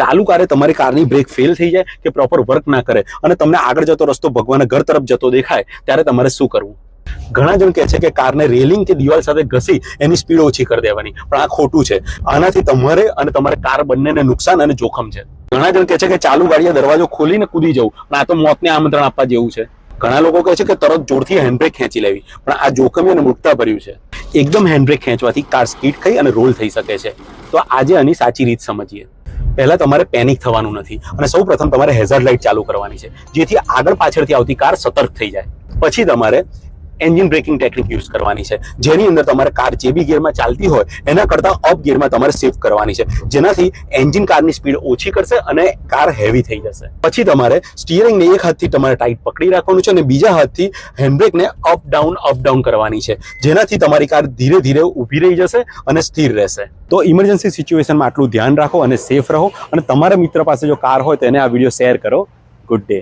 ચાલુ કારે તમારી કારની બ્રેક ફેલ થઈ જાય કે પ્રોપર વર્ક ના કરે અને તમને આગળ જતો રસ્તો ભગવાનના ઘર તરફ જતો દેખાય, ત્યારે તમારે શું કરવું? ઘણા જણ કહે છે કે કારને રેલિંગ કે દિવાલ સાથે ઘસી એની સ્પીડ ઓછી કરી દેવાની, પણ આ ખોટું છે. આનાથી તમારે અને તમારે કાર બંનેને નુકસાન અને જોખમ છે. ઘણા જણ કહે છે કે ચાલુ ગાડીએ દરવાજો ખોલીને કૂદી જવું, પણ આ તો મોતને આમંત્રણ આપવા જેવું છે. ઘણા લોકો કહે છે કે તરત જોરથી હેન્ડબ્રેક ખેંચી લેવી, પણ આ જોખમી અને મૂર્ખતા ભર્યું છે. એકદમ હેન્ડબ્રેક ખેંચવાથી કાર સ્પીડ ખાઈ અને રોલ થઈ શકે છે. તો આજે આની સાચી રીત સમજીએ. પહેલા તમારે પેનિક થવાનું નથી. અને સૌ પ્રથમ તમારે હેઝર્ડ લાઇટ ચાલુ કરવાની છે. જેથી આગળ પાછળથી આવતી કાર સતર્ક થઈ જાય. પછી તમારે એન્જિન બ્રેકિંગ ટેકનિક યુઝ કરવાની છે. જેની અંદર તમારે કાર જે બી ગિયરમાં ચાલતી હોય, એના કરતાં અપ ગિયરમાં તમારે શિફ્ટ કરવાની છે. જેનાથી એન્જિન કારની સ્પીડ ઓછી કરશે અને કાર હેવી થઈ જશે. પછી તમારે સ્ટીયરિંગને એક હાથથી તમારે ટાઈટ પકડી રાખવાનું છે અને બીજા હાથથી હેન્ડબ્રેકને અપ ડાઉન અપ ડાઉન કરવાની છે. જેનાથી તમારી કાર ધીરે ધીરે ઊભી રહી જશે અને સ્થિર રહેશે. તો ઇમરજન્સી સિચ્યુએશનમાં આટલું ધ્યાન રાખો અને સેફ રહો. અને તમારા મિત્ર પાસે જો કાર હોય તો એને આ વીડિયો શેર કરો. Good day